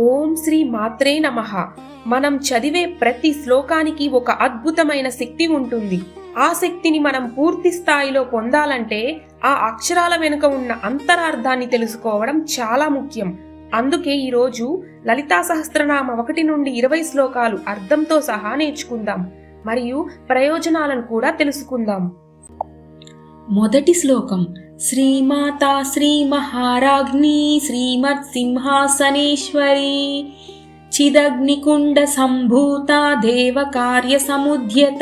ఓం శ్రీ మాత్రే నమః. మనం చదివే ప్రతి శ్లోకానికి ఒక అద్భుతమైన శక్తి ఉంటుంది. ఆ శక్తిని మనం పూర్తి స్థాయిలో పొందాలంటే ఆ అక్షరాల వెనుక ఉన్న అంతరార్థాన్ని తెలుసుకోవడం చాలా ముఖ్యం. అందుకే ఈరోజు లలితా సహస్రనామ ఒకటి నుండి ఇరవై శ్లోకాలు అర్థంతో సహా నేర్చుకుందాం. మరియు ప్రయోజనాలను కూడా తెలుసుకుందాం. మొదటి శ్లోకం శ్రీమాతా శ్రీ మహారాజ్ఞి శ్రీమత్ సింహాసనేశ్వరి చిదగ్నికుండ సంభూత దేవ కార్య సముద్యత.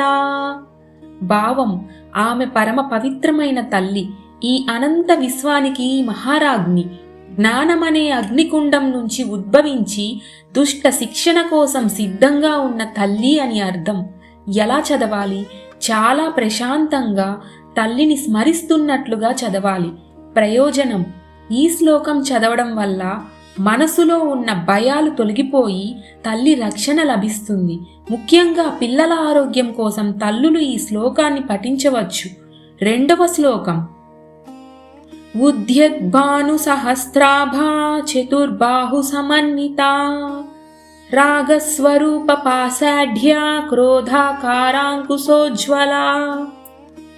భావం ఆమె పరమ పవిత్రమైన తల్లి ఈ అనంత విశ్వానికి మహారాజ్ని. జ్ఞానమనే అగ్నికుండం నుంచి ఉద్భవించి దుష్ట శిక్షణ కోసం సిద్ధంగా ఉన్న తల్లి అని అర్థం. ఎలా చదవాలి? చాలా ప్రశాంతంగా తల్లిని స్మరిస్తున్నట్లుగా చదవాలి. ప్రయోజనం ఈ శ్లోకం చదవడం వల్ల మనసులో ఉన్న భయాలు తొలగిపోయి తల్లి రక్షణ లభిస్తుంది. ముఖ్యంగా పిల్లల ఆరోగ్యం కోసం తల్లులు ఈ శ్లోకాన్ని పఠించవచ్చు. రెండవ శ్లోకం. ఉద్యద్భాను సహస్రాభా చతుర్బాహు సమన్విత రాగస్వరూప పాసాఢ్యా క్రోధాకారాంకుశోజ్వలా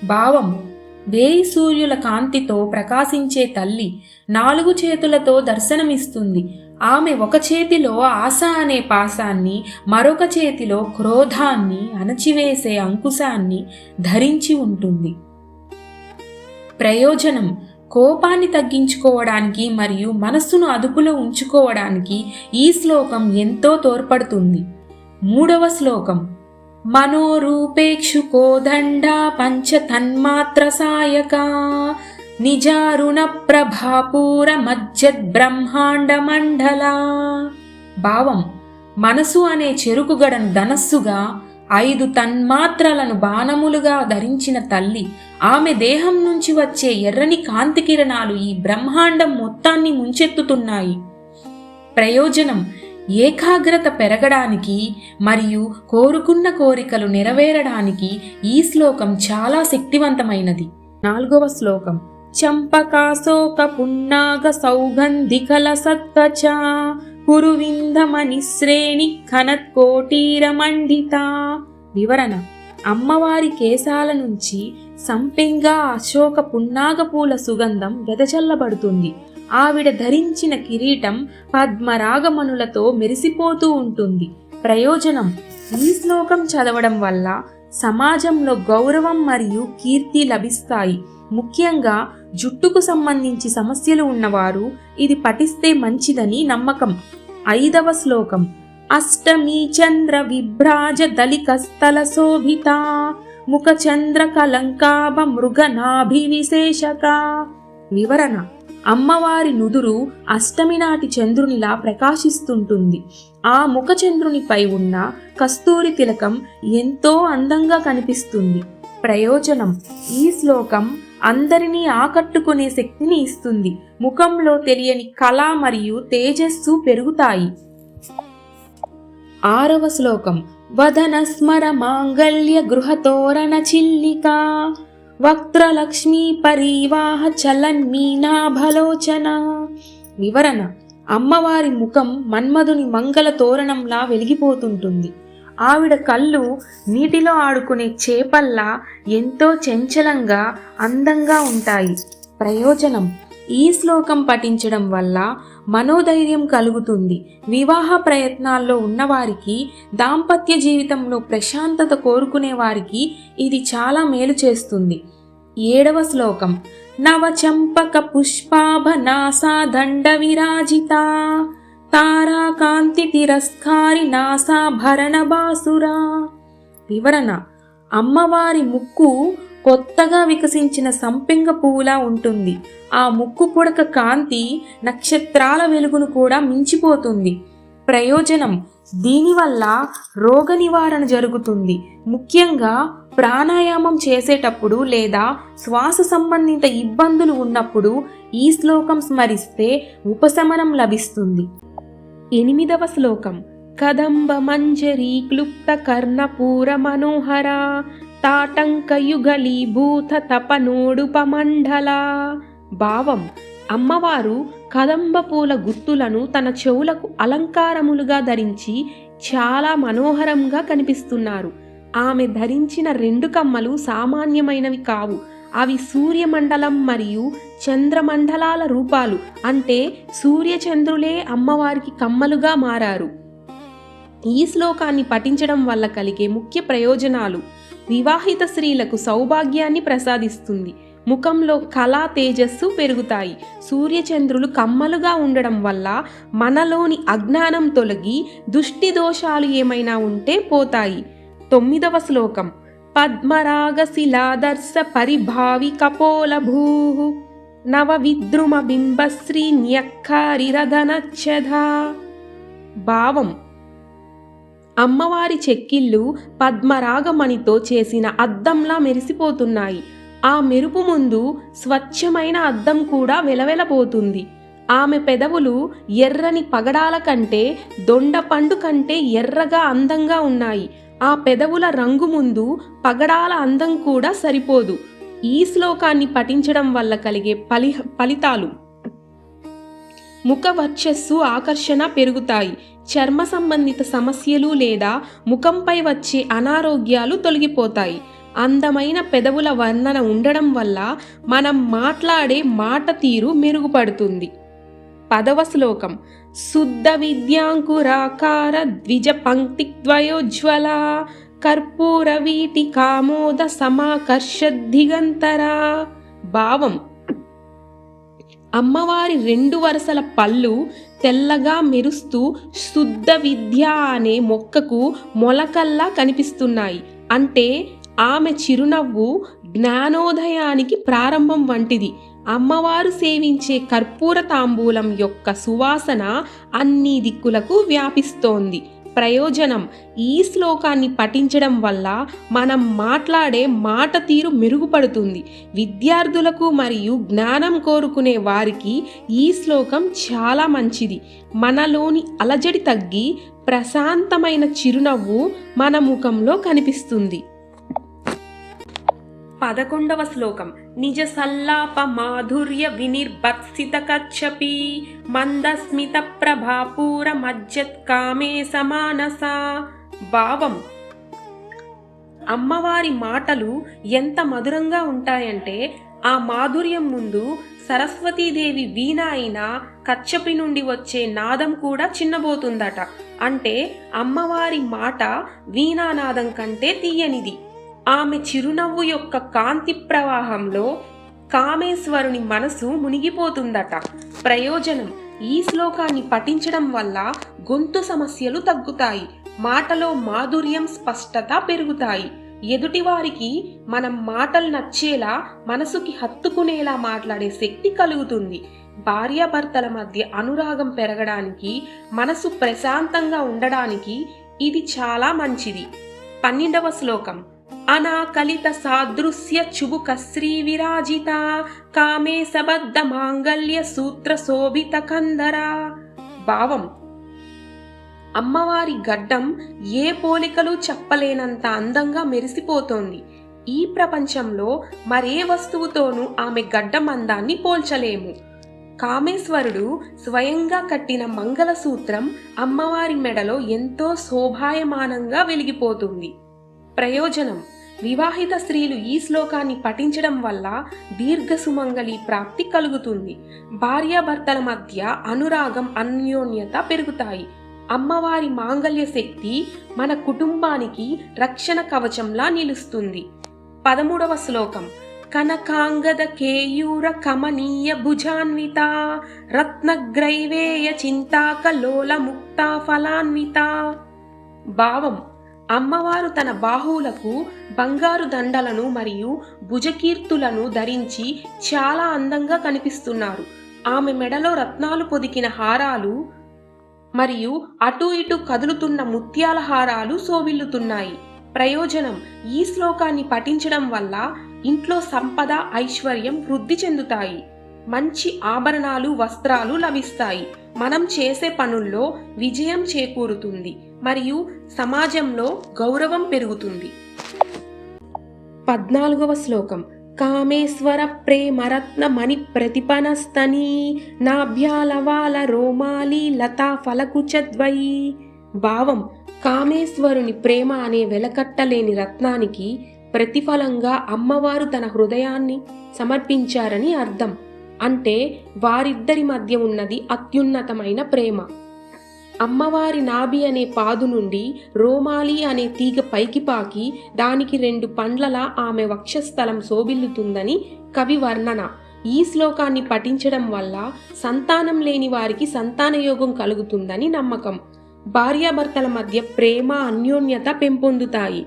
భావం వేయి సూర్యుల కాంతితో ప్రకాశించే తల్లి నాలుగు చేతులతో దర్శనమిస్తుంది. ఆమె ఒక చేతిలో ఆశ అనే పాశాన్ని మరొక చేతిలో క్రోధాన్ని అణచివేసే అంకుశాన్ని ధరించి ఉంటుంది. ప్రయోజనం. కోపాన్ని తగ్గించుకోవడానికి మరియు మనస్సును అదుపులో ఉంచుకోవడానికి ఈ శ్లోకం ఎంతో తోడ్పడుతుంది. మూడవ శ్లోకం. మనోరూపేక్షుకో కోదండ పంచ తన్మాత్ర సాయక. నిజారుణ ప్రభాపూర మజ్జద్ బ్రహ్మాండ మండల. భావం మనసు అనే చెరుకుగడను ధనస్సుగా ఐదు తన్మాత్రలను బాణములుగా ధరించిన తల్లి ఆమె దేహం నుంచి వచ్చే ఎర్రని కాంతి కిరణాలు ఈ బ్రహ్మాండం మొత్తాన్ని ముంచెత్తుతున్నాయి. ప్రయోజనం ఏకాగ్రత పెరగడానికి మరియు కోరుకున్న కోరికలు నెరవేరడానికి ఈ శ్లోకం చాలా శక్తివంతమైనది. నాలుగవ శ్లోకం. చంపకాశోక పున్నాగ సౌగంధికల సత్కచ కురువిందమని శ్రేణి ఖనత్కోటీరమండిత వివరణ. అమ్మవారి కేశాల నుంచి సంపెంగ అశోక పున్నాగ పూల సుగంధం వెదజల్లబడుతుంది. ఆవిడ ధరించిన కిరీటం పద్మరాగమణులతో మెరిసిపోతూ ఉంటుంది. ప్రయోజనం ఈ శ్లోకం చదవడం వల్ల సమాజంలో గౌరవం మరియు కీర్తి లభిస్తాయి. ముఖ్యంగా జుట్టుకు సంబంధించి సమస్యలు ఉన్నవారు ఇది పఠిస్తే మంచిదని నమ్మకం. ఐదవ శ్లోకం అష్టమి చంద్ర విభ్రాజ దళికస్థల శోభిత ముఖ చంద్ర కలంకాభ మృగనాభివిశేషక వివరణ అమ్మవారి నుదురు అష్టమి నాటి చంద్రునిలా ప్రకాశిస్తుంటుంది. ఆ ముఖచంద్రునిపై ఉన్న కస్తూరి తిలకం ఎంతో అందంగా కనిపిస్తుంది. ప్రయోజనం ఈ శ్లోకం అందరినీ ఆకట్టుకునే శక్తిని ఇస్తుంది. ముఖంలో తెలియని కళ మరియు తేజస్సు పెరుగుతాయి. ఆరవ శ్లోకం వదన స్మర మాంగళ్య గృహతోరణ చిల్లిక. వక్త్రలక్ష్మీ పరీవాహ చలన్మీనాభలోచన వివరణ అమ్మవారి ముఖం మన్మధుని మంగళ తోరణంలా వెలిగిపోతుంటుంది. ఆవిడ కళ్ళు నీటిలో ఆడుకునే చేపల్లా ఎంతో చంచలంగా అందంగా ఉంటాయి. ప్రయోజనం ఈ శ్లోకం పఠించడం వల్ల మనోధైర్యం కలుగుతుంది. వివాహ ప్రయత్నాల్లో ఉన్నవారికి దాంపత్య జీవితంలో ప్రశాంతత కోరుకునే వారికి ఇది చాలా మేలు చేస్తుంది. ఏడవ శ్లోకం. నవచంపక పుష్పాభ నాసా దండ విరాజిత. తారాకాంతి తిరస్కారి నాసాభరణ బాసురా. వివరణ. అమ్మవారి ముక్కు కొత్తగా వికసించిన సంపెంగ పువ్వులా ఉంటుంది. ఆ ముక్కు పుడక కాంతి నక్షత్రాల వెలుగును కూడా మించిపోతుంది. ప్రయోజనం దీనివల్ల రోగ నివారణ జరుగుతుంది. ముఖ్యంగా ప్రాణాయామం చేసేటప్పుడు లేదా శ్వాస సంబంధిత ఇబ్బందులు ఉన్నప్పుడు ఈ శ్లోకం స్మరిస్తే ఉపశమనం లభిస్తుంది. ఎనిమిదవ శ్లోకం. కదంబ మంజరీ క్లుప్త కర్ణపూర మనోహర తాటంకయుగలీభూత తపనోడుపమండల భావం అమ్మవారు కదంబ పూల గుత్తులను తన చెవులకు అలంకారములుగా ధరించి చాలా మనోహరంగా కనిపిస్తున్నారు. ఆమె ధరించిన రెండు కమ్మలు సామాన్యమైనవి కావు. అవి సూర్యమండలం మరియు చంద్రమండలాల రూపాలు. అంటే సూర్యచంద్రులే అమ్మవారికి కమ్మలుగా మారారు. ఈ శ్లోకాన్ని పఠించడం వల్ల కలిగే ముఖ్య ప్రయోజనాలు. వివాహిత స్త్రీలకు సౌభాగ్యాన్ని ప్రసాదిస్తుంది. ముఖంలో కళా తేజస్సు పెరుగుతాయి. సూర్యచంద్రులు కమ్మలుగా ఉండడం వల్ల మనలోని అజ్ఞానం తొలగి దుష్టి దోషాలు ఏమైనా ఉంటే పోతాయి. తొమ్మిదవ శ్లోకం. పద్మరాగ శిలాదర్శ పరిభావి కపోల భూ నవ విద్రుమ బింబశ్రీ న్యక్కారిరధనచ్చధా భావం. అమ్మవారి చెక్కిళ్ళు పద్మరాగమణితో చేసిన అద్దంలా మెరిసిపోతున్నాయి. ఆ మెరుపు ముందు స్వచ్ఛమైన అద్దం కూడా వెలవెలబోతుంది. ఆమె పెదవులు ఎర్రని పగడాల కంటే దొండపండు కంటే ఎర్రగా అందంగా ఉన్నాయి. ఆ పెదవుల రంగు ముందు పగడాల అందం కూడా సరిపోదు. ఈ శ్లోకాన్ని పఠించడం వల్ల కలిగే ఫలి ఫలితాలు. ముఖ వర్చస్సు ఆకర్షణ పెరుగుతాయి. చర్మ సంబంధిత సమస్యలు లేదా ముఖంపై వచ్చే అనారోగ్యాలు తొలగిపోతాయి. అందమైన పెదవుల వర్ణన ఉండడం వల్ల మనం మాట్లాడే మాట తీరు మెరుగుపడుతుంది. పదవ శ్లోకం. శుద్ధ విద్యాంకురాకార ద్విజ పంక్తిద్వయోజ్వల కర్పూర వీటి కామోద సమాకర్ష దిగంతరా. భావం. అమ్మవారి రెండు వరుసల పళ్ళు తెల్లగా మెరుస్తూ శుద్ధ విద్య అనే మొక్కకు మొలకల్లా కనిపిస్తున్నాయి. అంటే ఆమె చిరునవ్వు జ్ఞానోదయానికి ప్రారంభం వంటిది. అమ్మవారు సేవించే కర్పూర తాంబూలం యొక్క సువాసన అన్ని దిక్కులకు వ్యాపిస్తోంది. ప్రయోజనం ఈ శ్లోకాన్ని పఠించడం వల్ల మనం మాట్లాడే మాట తీరు మెరుగుపడుతుంది. విద్యార్థులకు మరియు జ్ఞానం కోరుకునే వారికి ఈ శ్లోకం చాలా మంచిది. మనలోని అలజడి తగ్గి ప్రశాంతమైన చిరునవ్వు మన ముఖంలో కనిపిస్తుంది. పదకొండవ శ్లోకం. నిజ సల్లాప మాధుర్య వినిర్భత్సిత కచ్చపి మందస్మిత ప్రభాపూర మజ్జత్ కామే సమానస. భావం. అమ్మవారి మాటలు ఎంత మధురంగా ఉంటాయంటే ఆ మాధుర్యం ముందు సరస్వతీదేవి వీణ అయిన కచ్చపి నుండి వచ్చే నాదం కూడా చిన్నబోతుందట. అంటే అమ్మవారి మాట వీణానాదం కంటే తీయనిది. ఆమె చిరునవ్వు యొక్క కాంతి ప్రవాహంలో కామేశ్వరుని మనసు మునిగిపోతుందట. ప్రయోజనం ఈ శ్లోకాన్ని పఠించడం వల్ల గొంతు సమస్యలు తగ్గుతాయి. మాటలో మాధుర్యం స్పష్టత పెరుగుతాయి. ఎదుటివారికి మనం మాటలు నచ్చేలా మనసుకి హత్తుకునేలా మాట్లాడే శక్తి కలుగుతుంది. భార్యాభర్తల మధ్య అనురాగం పెరగడానికి మనసు ప్రశాంతంగా ఉండడానికి ఇది చాలా మంచిది. పన్నెండవ శ్లోకం. అనాకలిత సాదృశ్య చుబుక శ్రీ విరాజిత కామే సబద్ధ మాంగల్య సూత్ర శోభిత కందరా. భావం అమ్మవారి గడ్డం ఏ పోలికలు చెప్పలేనంత అందంగా మెరిసిపోతోంది. ఈ ప్రపంచంలో మరే వస్తువుతోనూ ఆమె గడ్డం అందాన్ని పోల్చలేము. కామేశ్వరుడు స్వయంగా కట్టిన మంగళసూత్రం అమ్మవారి మెడలో ఎంతో శోభాయమానంగా వెలిగిపోతుంది. ప్రయోజనం. వివాహిత స్త్రీలు ఈ శ్లోకాన్ని పఠించడం వల్ల దీర్ఘ సుమంగళి ప్రాప్తి కలుగుతుంది. భార్యాభర్తల మధ్య అనురాగం అన్యోన్యత పెరుగుతాయి. అమ్మవారి మాంగళ్య శక్తి మన కుటుంబానికి రక్షణ కవచంలా నిలుస్తుంది. పదమూడవ శ్లోకం. కనకాంగద కేయూర కమనీయ భుజాన్విత రత్నగ్రైవేయ చింతాకలోల ముక్తా ఫలాన్విత. భావం. అమ్మవారు తన బాహువులకు బంగారు దండలను మరియు భుజకీర్తులను ధరించి చాలా అందంగా కనిపిస్తున్నారు. ఆమె మెడలో రత్నాలు పొదికిన హారాలు మరియు అటు ఇటు కదులుతున్న ముత్యాల హారాలు సోవిల్లుతున్నాయి ప్రయోజనం ఈ శ్లోకాన్ని పఠించడం వల్ల ఇంట్లో సంపద ఐశ్వర్యం వృద్ధి చెందుతాయి. మంచి ఆభరణాలు వస్త్రాలు లభిస్తాయి. మనం చేసే పనుల్లో విజయం చేకూరుతుంది. మరియు సమాజంలో గౌరవం పెరుగుతుంది. పద్నాలుగవ శ్లోకం. కామేశ్వర ప్రేమరత్న మణి ప్రతిపనస్తని నాభ్యాలవాల రోమాలి లతా ఫలకుచద్వయి భావం. కామేశ్వరుని ప్రేమ అనే వెలకట్టలేని రత్నానికి ప్రతిఫలంగా అమ్మవారు తన హృదయాన్ని సమర్పించారని అర్థం. అంటే వారిద్దరి మధ్య ఉన్నది అత్యున్నతమైన ప్రేమ. అమ్మవారి నాభి అనే పాదు నుండి రోమాలి అనే తీగ పైకి పాకి దానికి రెండు పండ్లలా ఆమె వక్షస్థలం శోభిల్లుతుందని కవి వర్ణన. ఈ శ్లోకాన్ని పఠించడం వల్ల సంతానం లేని వారికి సంతానయోగం కలుగుతుందని నమ్మకం. భార్యాభర్తల మధ్య ప్రేమ అన్యోన్యత పెంపొందుతాయి.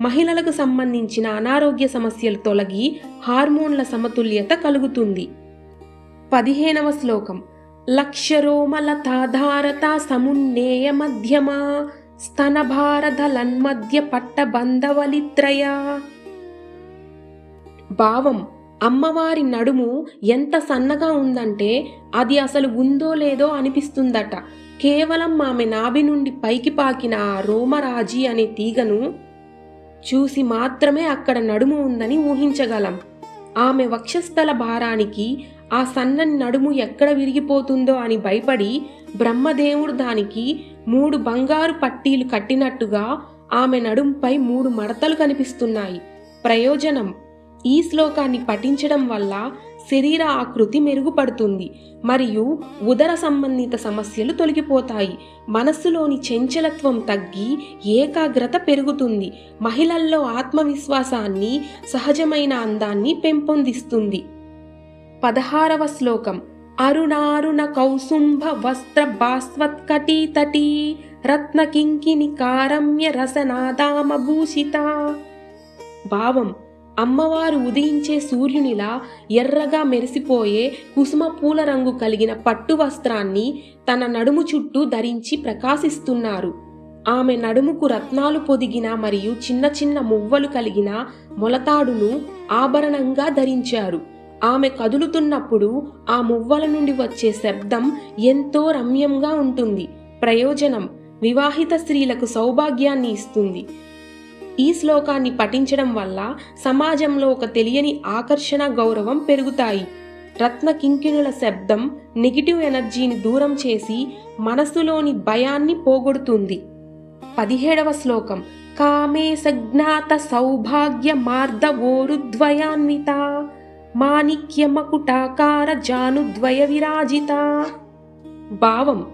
మహిళలకు సంబంధించిన అనారోగ్య సమస్యలు తొలగి హార్మోన్ల సమతుల్యత కలుగుతుంది. పదిహేనవ శ్లోకం. లక్షరోమలతాధారత సమున్నేయ మధ్యమా స్తనభారధలన్మధ్య పట్టబంధవలిత్రయ భావం అమ్మవారి నడుము ఎంత సన్నగా ఉందంటే అది అసలు ఉందో లేదో అనిపిస్తుందట. కేవలం ఆమె నాభి నుండి పైకి పాకిన ఆ రోమరాజీ అనే తీగను చూసి మాత్రమే అక్కడ నడుము ఉందని ఊహించగలం. ఆమె వక్షస్థల భారానికి ఆ సన్నని నడుము ఎక్కడ విరిగిపోతుందో అని భయపడి బ్రహ్మదేవుడు దానికి మూడు బంగారు పట్టీలు కట్టినట్టుగా ఆమె నడుంపై మూడు మడతలు కనిపిస్తున్నాయి. ప్రయోజనం ఈ శ్లోకాన్ని పఠించడం వల్ల శరీర ఆకృతి మెరుగుపడుతుంది మరియు ఉదర సంబంధిత సమస్యలు తొలగిపోతాయి. మనస్సులోని చెంచలత్వం తగ్గి ఏకాగ్రత పెరుగుతుంది. మహిళల్లో ఆత్మవిశ్వాసాన్ని సహజమైన అందాన్ని పెంపొందిస్తుంది. పదహారవ శ్లోకం. అరుణారుణ కౌసుంభ వస్త్ర బాస్వత్కటీతటీ రత్న కింకిని కారమ్య రసనాదామభూషిత భావం అమ్మవారు ఉదయించే సూర్యునిలా ఎర్రగా మెరిసిపోయే కుసుమ పూల రంగు కలిగిన పట్టు వస్త్రాన్ని తన నడుము చుట్టూ ధరించి ప్రకాశిస్తున్నారు. ఆమె నడుముకు రత్నాలు పొదిగిన మరియు చిన్న చిన్న మువ్వలు కలిగిన మొలతాడును ఆభరణంగా ధరించారు. ఆమె కదులుతున్నప్పుడు ఆ మువ్వల నుండి వచ్చే శబ్దం ఎంతో రమ్యంగా ఉంటుంది. ప్రయోజనం వివాహిత స్త్రీలకు సౌభాగ్యాన్ని ఇస్తుంది. ఈ శ్లోకాన్ని పఠించడం వల్ల సమాజంలో ఒక తెలియని ఆకర్షణ గౌరవం పెరుగుతాయి. రత్న కింకిణుల శబ్దం నెగిటివ్ ఎనర్జీని దూరం చేసి మనసులోని భయాన్ని పోగొడుతుంది. పదిహేడవ శ్లోకం కామే సజ్ఞాత సౌభాగ్య మార్దవోరుద్వయాన్విత మాణిక్యమకుటాకార జానుద్వయ విరాజిత భావం.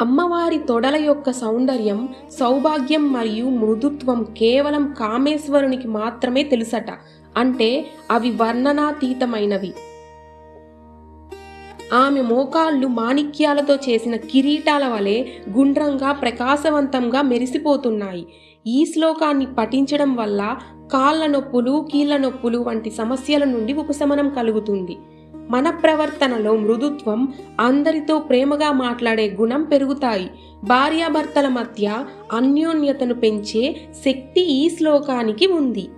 అమ్మవారి తొడల యొక్క సౌందర్యం సౌభాగ్యం మరియు మృదుత్వం కేవలం కామేశ్వరునికి మాత్రమే తెలుసట. అంటే అవి వర్ణనాతీతమైనవి. ఆమె మోకాళ్ళు మాణిక్యాలతో చేసిన కిరీటాల వలె గుండ్రంగా ప్రకాశవంతంగా మెరిసిపోతున్నాయి. ఈ శ్లోకాన్ని పఠించడం వల్ల కాళ్ళ నొప్పులు కీళ్ళ నొప్పులు వంటి సమస్యల నుండి ఉపశమనం కలుగుతుంది. మన ప్రవర్తనలో మృదుత్వం అందరితో ప్రేమగా మాట్లాడే గుణం పెరుగుతాయి. భార్యాభర్తల మధ్య అన్యోన్యతను పెంచే శక్తి ఈ శ్లోకానికి ఉంది.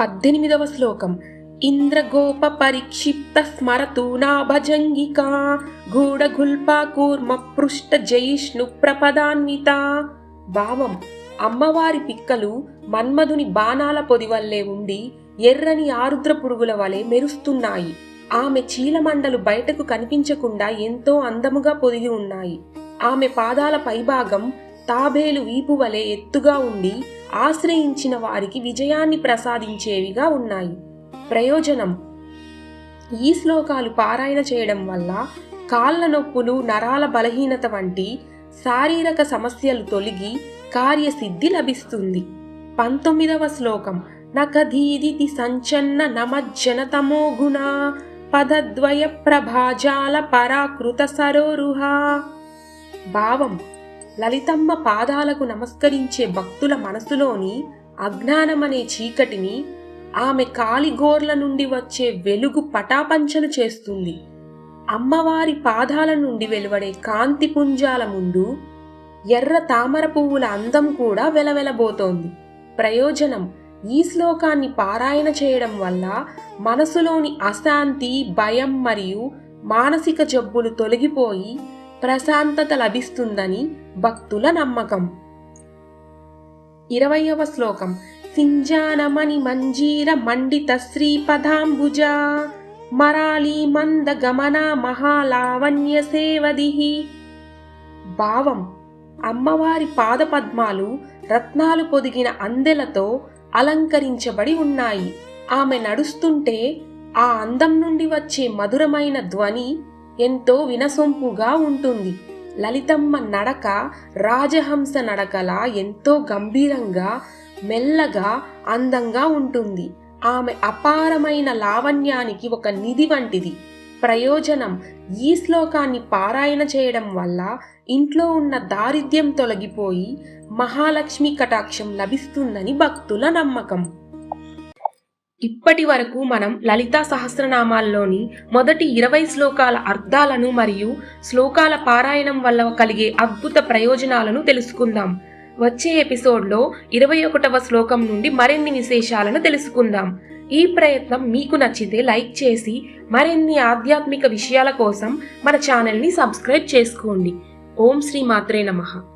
పద్దెనిమిదవ శ్లోకం. ఇంద్రగోప పరిక్షిప్త స్మరతు నాభజంగికా గూఢగుల్పా కూర్మ పృష్ఠ జయిష్ణు ప్రపదాన్విత భావం అమ్మవారి పిక్కలు మన్మధుని బాణాల పొది వల్లే ఉండి ఎర్రని ఆరుద్ర పురుగుల వలె మెరుస్తున్నాయి. ఆమె చీలమండలు బయటకు కనిపించకుండా ఎంతో అందముగా పొదిగి ఉన్నాయి. ఆమె పాదాల పైభాగం తాబేలు వీపు వలె ఎత్తుగా ఉండి ఆశ్రయించిన వారికి విజయాన్ని ప్రసాదించేవిగా ఉన్నాయి. ప్రయోజనం. ఈ శ్లోకాలు పారాయణ చేయడం వల్ల కాళ్ళ నొప్పులు నరాల బలహీనత వంటి శారీరక సమస్యలు తొలగి కార్యసిద్ధి లభిస్తుంది. పంతొమ్మిదవ శ్లోకం. నకధీదితి సంచన్న నమజ్జనతమో గుణ పదద్వయ ప్రభాజాల పరాకృత సరోరుహ. భావం. లలితమ్మ పాదాలకు నమస్కరించే భక్తుల మనసులోని అజ్ఞానమనే చీకటిని ఆమె కాలిగోర్ల నుండి వచ్చే వెలుగు పటాపంచలు చేస్తుంది. అమ్మవారి పాదాల నుండి వెలువడే కాంతి పుంజాల ముందు ఎర్ర తామర పువ్వుల అందం కూడా వెలవెలబోతోంది. ప్రయోజనం ఈ శ్లోకాన్ని పారాయణ చేయడం వల్ల మనసులోని అశాంతి భయం మరియు మానసిక జబ్బులు తొలగిపోయి ప్రశాంతత లభిస్తుందని భక్తుల నమ్మకం. ఇరవయవ శ్లోకం. సింజానమణి మంజీర మండిత శ్రీపదాంబుజ మరాళీ మంద గమన మహాలావణ్య సేవదిహి భావం అమ్మవారి పాదపద్మాలు రత్నాలు పొదిగిన అందెలతో అలంకరించబడి ఉన్నాయి. ఆమె నడుస్తుంటే ఆ అందం నుండి వచ్చే మధురమైన ధ్వని ఎంతో వినసొంపుగా ఉంటుంది. లలితమ్మ నడక రాజహంస నడకలా ఎంతో గంభీరంగా మెల్లగా అందంగా ఉంటుంది. ఆమె అపారమైన లావణ్యానికి ఒక నిధి వంటిది. ప్రయోజనం ఈ శ్లోకాన్ని పారాయణ చేయడం వల్ల ఇంట్లో ఉన్న దారిద్ర్యం తొలగిపోయి మహాలక్ష్మి కటాక్షం లభిస్తుందని భక్తుల నమ్మకం. ఇప్పటి వరకు మనం లలితా సహస్రనామాల్లోని మొదటి ఇరవై శ్లోకాల అర్థాలను మరియు శ్లోకాల పారాయణం వల్ల కలిగే అద్భుత ప్రయోజనాలను తెలుసుకుందాం. వచ్చే ఎపిసోడ్లో ఇరవై ఒకటవ శ్లోకం నుండి మరిన్ని విశేషాలను తెలుసుకుందాం. ఈ ప్రయత్నం మీకు నచ్చితే లైక్ చేసి మరిన్ని ఆధ్యాత్మిక విషయాల కోసం మన ఛానల్ని సబ్స్క్రైబ్ చేసుకోండి. ఓం శ్రీ మాత్రే నమః.